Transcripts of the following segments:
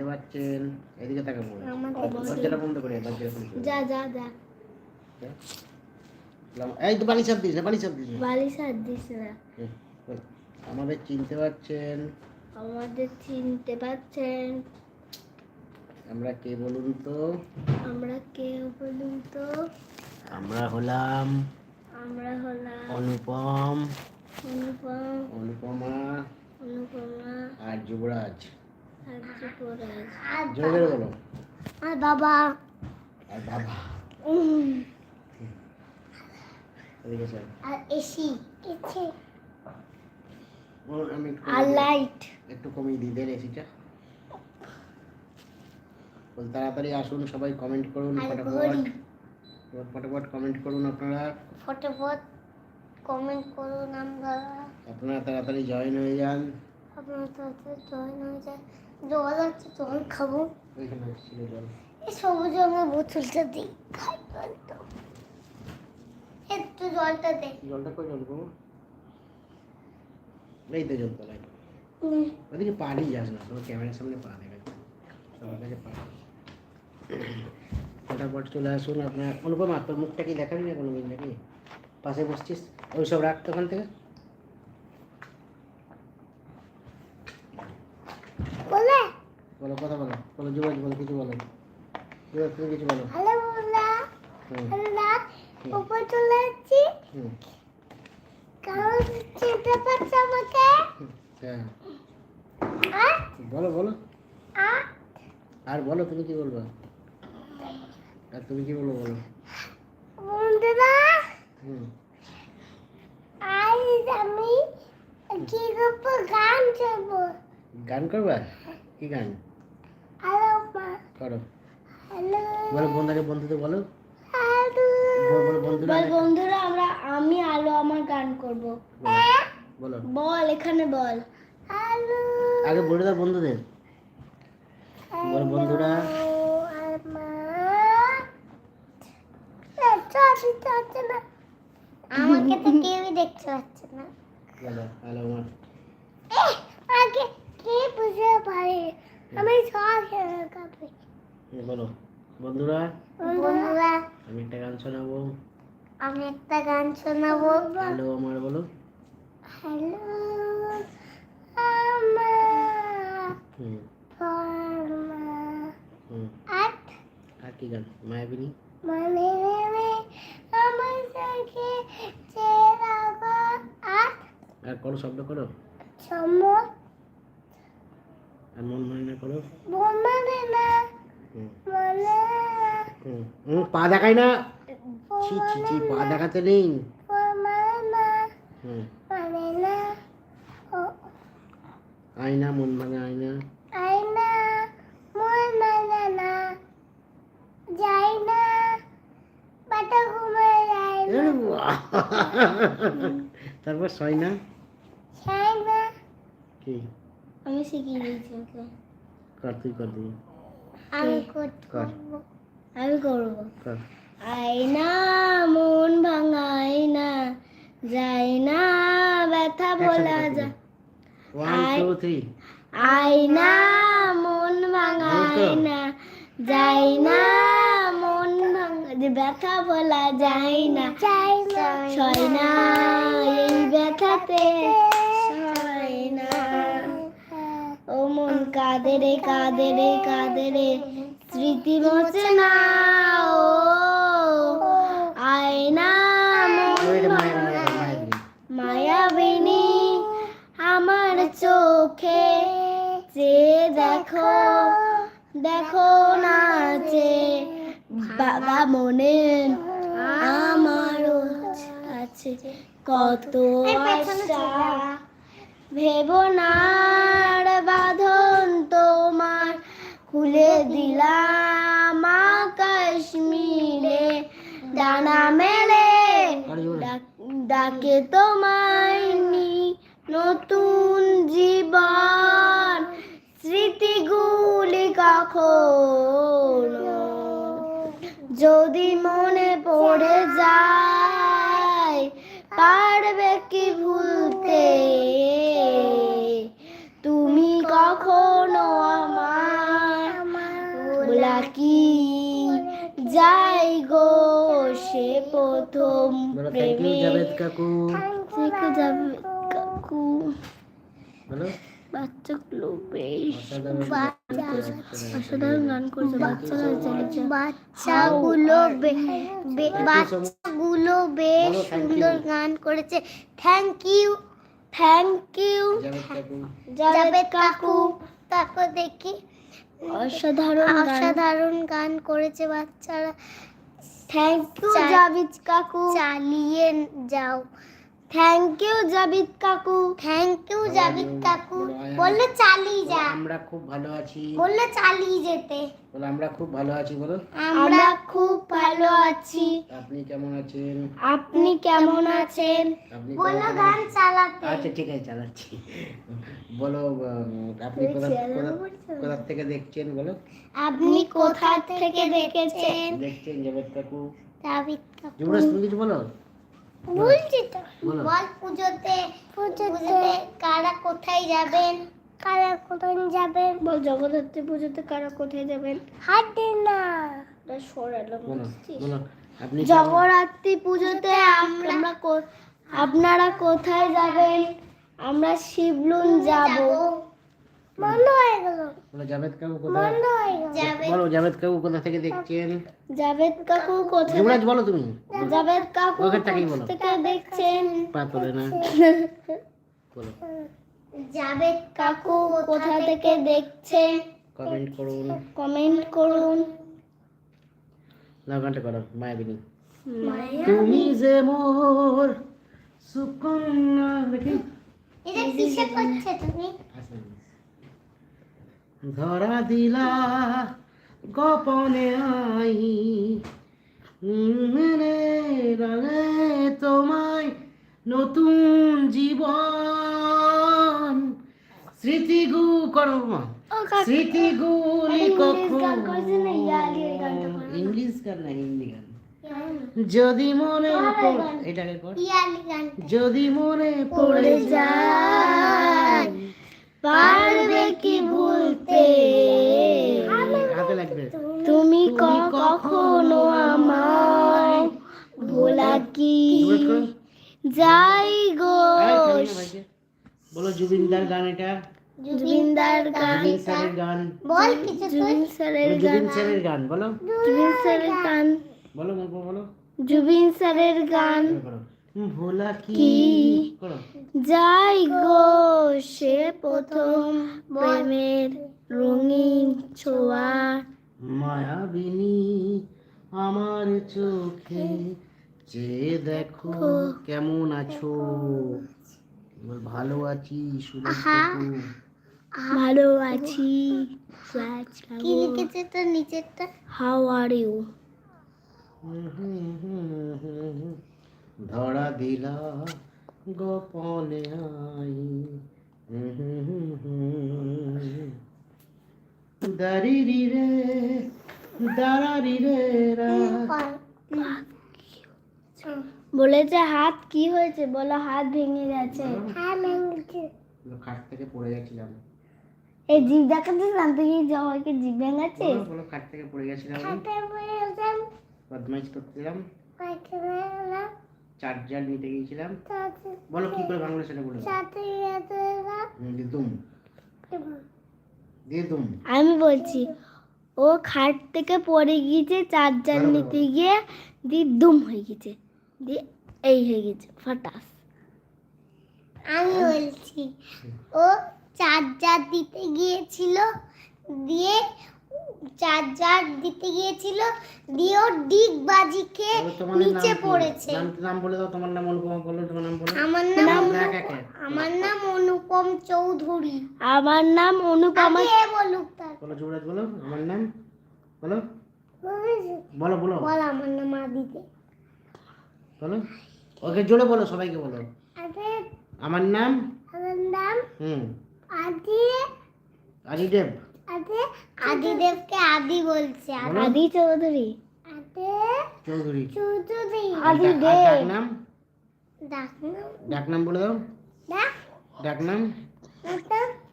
চিনতে পারছেন এদিকে বলো। দরজাটা বন্ধ করে দরজাটা বন্ধ করে। যা যা যা। এই তো বালি চাপ দিস না বালি চাপ দিস বালিশ হাত দিস না। আমাদের চিনতে পারছেন আমাদের চিনতে পারছেন আমরা কে বলুন তো? আমরা কে বলুন তো? আমরা হলাম আমরা হলাম অনুপম। অনুপম। অনুপমা অনুপমা। আর যুবরাজ। জোরে জোরে বলো। আর বাবা। আর বাবা। উম, এদিকে স্যার আর এসি। এসি আর লাইট একটু কমিয়ে দিই দেন এসিটা তাড়াতাড়ি আসুন সবাই কমেন্ট করুন ফটাফট। ফটাফট কমেন্ট করুন আপনারা। ফটোফট কমেন্ট করুন আমরা। আপনারা তাড়াতাড়ি জয়েন হয়ে যান। আপনার তাতে জল হয়ে যায় জল আছে জল খাব ওইখানে ছিল জল এই সবুজ রঙের বোতলটা দিই খাই তো একটু জলটা দে জলটা কই জল করব এই তো জল তলায় উম, ওদিকে পাড়ি যাস না তোমার ক্যামেরার সামনে পা দেবে সবার কাছে পা ফটাফট চলে আসুন আপনার অনুপমা তোর মুখটা কি দেখাবি না কোনো দিন নাকি পাশে বসছিস ওই সব রাখ ওখান থেকে বলে? বলো কথা বলো। বলো যুবরাজ বলো কিছু বলো। যুবরাজ তুমি কিছু বলো। হ্যালো বলা হ্যালো উপর চলে যাচ্ছি। কারণ চিনতে পারছে আমাকে? হ্যাঁ। আর? বলো বলো। আর? বলো তুমি কি বলব? আর তুমি কি বলব বলো। বন্ধুরা আজ আমি কি করব গান করব? গান করবা? কি গান? করো। হ্যালো বলো বন্ধুকে বন্ধুদের বলো। হ্যালো বলো বলো বন্ধুরা। বন্ধুরা আমরা আমি আলো আমার গান করব। বলো বল। এখানে বল। হ্যালো আগে বলে দাও বন্ধুদের। বলো বন্ধুরা। আমাকে তো কেউই দেখতে পাচ্ছে না। বলো হ্যালো আমার। আগে কে বুঝতে পারে? আমি সব কাপি বলো বন্ধুরা? বন্ধুরা আমি একটা গান শোনাবো। আমি একটা গান শোনাবো। হ্যালো আমার বলো। হ্যালো আমার ফর্মা আর কি গান? মায়াবিনী? নেমে আমার সঙ্গে আট। আর করো শব্দ করো। সময় আর মন মনে না করো? মানে মানে পা দেখাই না। ছি ছি ছি পা দেখাতে নেই। মানে মানে আয়না মন ভাঙা আয়না। আয়না মন মানে না। যাই না। বাটা ঘুমে যায়! তারপর ছয় না না কি? আমি শিখিয়ে দিয়েছি ওকে। কর তুই কর তুই আমি কর করব আমি করব। কর? আয়না মন ভাঙাই না যাই না ব্যথা বলা যা। ওয়ান টু থ্রি আয়না মন ভাঙাই না যাই না মন ভাঙা যে ব্যথা বলা যায় না। সয় না। এই ব্যথাতে সয় না ও মন কাঁদে রে কাঁদে রে কাঁদে রে। স্মৃতি মোচে না ও। আয়না মায়াবিনী আমার চোখে। যে দেখো দেখো নাচে বাবা মনে আমারও আছে। কত আশা বাঁধন তোমার খুলে দিলাম আকাশ মিলে ডানা মেলে ডাক- তোমায় নতুন জীবন স্মৃতিগুলি কখনো যদি মনে পড়ে যায় পারবে কি ভুলতে? কি যাই গো সে প্রথম ইউ জাভেদ কাকু। থেকে যাবে কাকু। বলো। বাচ্চাগুলো বেশ অসাধারণ গান করছে বাচ্চারা। বাচ্চাগুলো বাচ্চাগুলো বেশ সুন্দর গান করেছে। Thank you thank you Javed কাকু। জাভেদ কাকু তারপর দেখি। অসাধারণ অসাধারণ গান করেছে বাচ্চারা। থ্যাংক ইউ জাভিদ কাকু। চালিয়ে যাও। থ্যাংক ইউ জাভিদ কাকু। থ্যাংক ইউ জাভিদ কাকু। বললে চালিয়ে যা। আমরা খুব ভালো আছি। বললে চালিয়ে যেতে। বলো আমরা খুব ভালো আছি বলো। আমরা খুব ভালো আছি। আপনি কেমন আছেন? আপনি কেমন আছেন? বলো গান চালাতে। আচ্ছা ঠিক আছে চালাচ্ছি। বলো আপনি কোথা থেকে দেখছেন বলো? আপনি কোথা থেকে দেখেছেন? দেখছেন জাভেদ কাকু। জাভিদ কাকু। যুবরাজ তুমি কিছু বলো? বলছি তো বল। পুজোতে পুজোতে কারা কোথায় যাবেন? কারা কোথায় যাবেন? বল জগদ্ধাত্রী পুজোতে কারা কোথায় যাবেন? হাঁটে না। সরালাম বলো বলো আপনি জগদ্ধাত্রী পুজোতে আমরা কো- আপনারা কোথায় যাবেন? আমরা শিবলুন যাব। বন্ধ হয়ে গেল। বলো জাভেদ কাকু কোথায় হয়ে গেল। বলো জাভেদ কাকু কোথা থেকে দেখছেন? জাভেদ কাকু কোথায় যুবরাজ বলো তুমি। জাভেদ কাকু ওখান থেকেই বলো। থেকে দেখছেন? পা না। বলো। জাভেদ কাকু কোথা থেকে দেখছেন? কমেন্ট করুন। কমেন্ট করুন। না গানটা করো মায়াবিনী তুমি যে মোর সুকন্যা দেখি। এটা কিসে করছে তুমি? ধরা দিলা গোপনে আই। রালে তোমায় নতুন জীবন। স্মৃতিগু করো স্মৃতিগুলি কখন ইংলিশ গান না হিন্দি গান। যদি মনে পড়ে এটাকে যদি মনে পড়ে যায়। পারবে কি ভুলতে হাতে লাগবে। তুমি কখনো আমায় ভোলা কি? যাই গো। বলো জুবিনদার গান এটা। জুবিনদার গান জুবিন স্যারের গান। বল কিছু জুবিন স্যারের বলো জুবিন স্যারের গান বলো। জুবিন স্যারের গান। বলো বলো বলো। জুবিন স্যারের গান। ভোলা কি? যাই গো সে প্রথম প্রেমের রঙিন ছোঁয়া। মায়াবিনী আমার চোখে যে দেখো কেমন আছো? বল, ভালো আছি। ভালো আছি কি লিখেছে তো নিচেরটা? হাউ আর ইউ ধরা দিলা গোপনে আই। দারিরি রে দারারি রে রা। বলেছে হাত কি হয়েছে? বলো হাত ভেঙে গেছে। হ্যাঁ ভেঙেছে। খাট থেকে পড়ে গেছিলাম। এই জিভ দেখাচ্ছিস তুই জবাইকে জিভ ভেঙেছে? বলো, বলো খাট থেকে পড়ে গেছিলাম। বদমাইশ করছিলাম। চার্জার নিতে গিয়েছিলাম। বলো কি করে ভাঙলো সেটা বলে। দাও। হুম, দিয়ে দুম। দিয়ে দুম। আমি বলছি ও খাট থেকে পড়ে গিয়েছে চার্জার বলো, বলো। নিতে গিয়ে দি দুম হয়ে গেছে দিয়ে এই হয়ে গেছে ফাটাস। আমি বলছি ও চার্জার দিতে গিয়েছিল দিয়ে চার্জার দিতে গিয়েছিল দিয়ে ও ডিগ বাজি খেয়ে নিচে পড়েছে। নাম নাম বলে দাও তোমার নাম অনুপমা বলো তোমার নাম বলো। আমার নাম আমার নাম অনুপম চৌধুরী। আমার নাম অনুপমা বলুক তার। বলো যুবরাজ বলো। আমার নাম? বলো। বলো বলো বল। আমার নাম আদিতে। বলো। ওকে জোরে বলো সবাইকে বলো। আমার নাম? আমার নাম হুম। আদি আদিদেব। আদি আদিদেবকে আদি বলছে বলো। আদি চৌধুরী। আদি চৌধুরী। চৌধুরী। ডাক নাম? ডাক নাম? ডাক নাম বলে দাও। ডাক? ডাক নাম?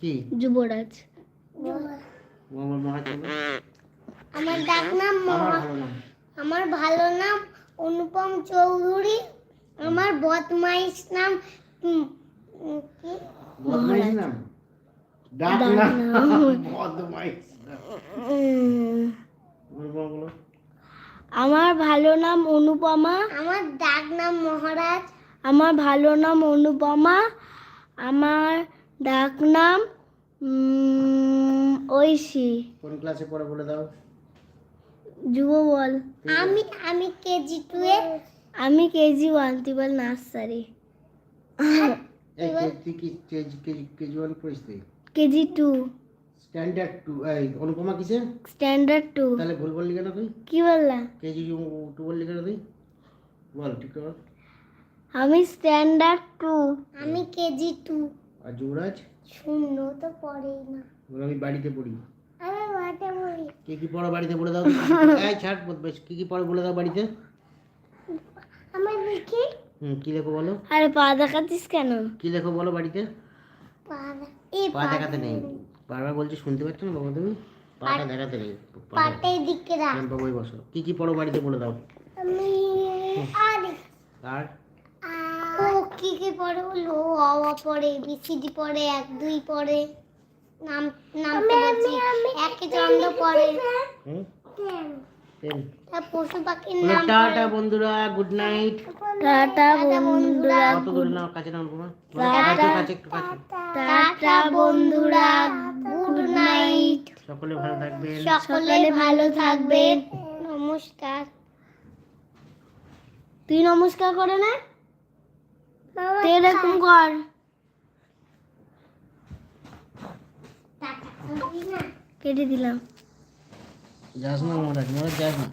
কি? যুবরাজ। আমার ডাক নাম আমার মহা ভালো নাম। আমার ভালো নাম অনুপম চৌধুরী। আমার বদমাইশ নাম কি? বদমাইশ নাম? ডাক নাম বদমাইশ বলো। আমার ভালো নাম অনুপমা। আমার ডাক নাম মহারাজ। আমার ভালো নাম অনুপমা। আমার ডাক নাম ঐশী। কোন ক্লাসে পড়ে বলে দাও? যুব বল। আমি আমি কেজি টু এ। আমি কেজি ওয়ান তুই বল নার্সারি। তুই কি কেজি কেজি কেজি ওয়ান পড়িস তুই? KG two. স্ট্যান্ডার্ড টু এই অনুপমা কিসে স্ট্যান্ডার্ড টু তাহলে ভুল বললি কেন তুই? কি বললাম কেজি টু বললি কেন তুই? বল ঠিক করে বল। আমি স্ট্যান্ডার্ড টু আমি কেজি টু। আর যুবরাজ? শূন্য তো পড়েই না। বলে আমি বাড়িতে পড়ি। আমি মাঠে পড়ি। কি কি পড়ো বাড়িতে বলে দাও। এই ছাড় বদমাইশ কি কি পড়ো বলে দাও বাড়িতে? আমার দেখি হুম কি লেখো বলো? আরে পা দেখাচ্ছিস কেন? কি লেখো বলো বাড়িতে? পা- এই পা দেখাতে নেই। বারবার বলছি শুনতে পাচ্ছ না বাবা তুমি? পাটা দেখাতে নেই। পাটের দিকে রাখ। দেখাতে- বই বসো। কি কি পড়ো বাড়িতে বলে দাও। আমি আরে আর? ও কি কি পড়ে ও অ পড়ে বিসিডি পড়ে এক দুই পড়ে। নাম নাম একে চন্দ্র পড়ে। হুম? পশু পাখির নাম টাটা বন্ধুরা গুড নাইট টাটা বন্ধুরা কত দূরে নাও কাছে নাও অনুপমা কাছে। কাছে একটু কাছে। টাটা বন্ধুরা গুড নাইট সকলে ভালো থাকবেন। সকলে ভালো থাকবেন। নমস্কার। তুই নমস্কার করে না। এরকম কর। কেটে দিলাম। যাস না মহারাজ মহারাজ যাস না